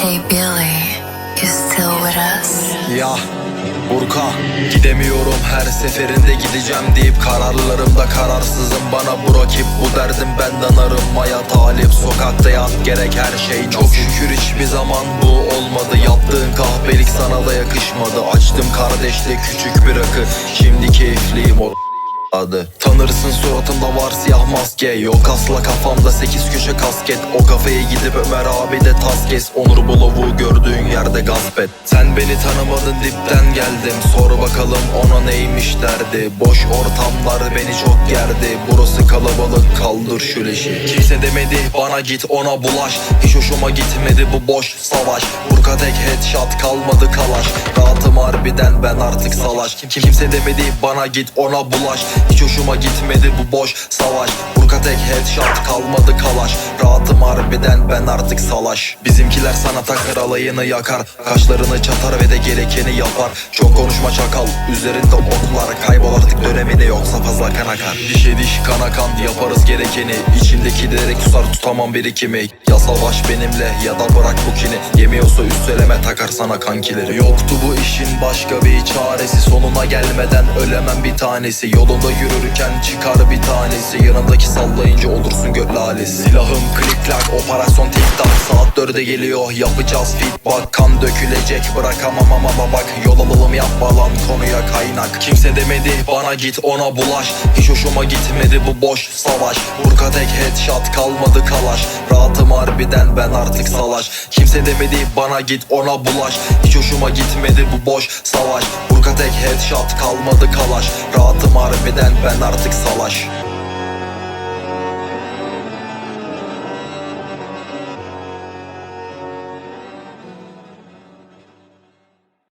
Hey Billy, you still with us? Ya Burka Gidemiyorum. Her seferinde gideceğim deyip Kararlarımda kararsızım. Bana bu rakip Bu derdim benden arınmaya talip. Sokakta yat gerek her şey Çok şükür. Hiçbir zaman bu olmadı. Yaptığın kahpelik sana da yakışmadı. Açtım kardeşle küçük bir rakı. Şimdi keyifliyim o adı Tanırsın suratımda var siyah maske. Yok asla kafamda sekiz köşe kasket. O kafeye gidip Ömer abi de tas kes. Onur Bulavu gördüğün yerde gasp et. Sen beni tanımadın dipten geldim. Sor bakalım ona neymiş derdi. Boş ortamlar beni çok gerdi. Burası kalabalık kaldır şu leşi. Kimse demedi bana git ona bulaş. Hiç hoşuma gitmedi bu boş savaş. Burka tek headshot kalmadı kalaş. Rahatım harbiden ben artık salaş. Kim Kimse demedi bana git ona bulaş. Hiç hoşuma gitmedi bu boş savaş Tek headshot kalmadı kalaş. Rahatım harbiden ben artık salaş. Bizimkiler sana takır alayını yakar. Kaşlarını çatar ve de gerekeni yapar. Çok konuşma çakal üzerinde oklar Kaybol. Artık dönemini yoksa fazla kan akar. Diş kana kan yaparız gerekeni. İçimdeki direkt tutar tutamam birikimi. Ya savaş benimle ya da bırak bu kini. Yemiyorsa üsteleme takar sana kankileri. Yoktu bu işin başka bir çaresi. Sonuna gelmeden ölemem bir tanesi. Yolunda yürürken çıkar bir tanesi. Yanımdaki sallayınca olursun göl lalesi. Silahım klik klak operasyon tik tak Saat dörde geliyor yapacağız fit. Bak Kan dökülecek bırakamam ama bak Yol alalım yapma lan konuya kaynak. Kimse demedi bana git ona bulaş. Hiç hoşuma gitmedi bu boş savaş. Burka tek headshot kalmadı kalaş. Rahatım harbiden ben artık salaş. Kimse demedi bana git ona bulaş. Hiç hoşuma gitmedi bu boş savaş. Burka tek headshot kalmadı kalaş. Rahatım harbiden ben artık salaş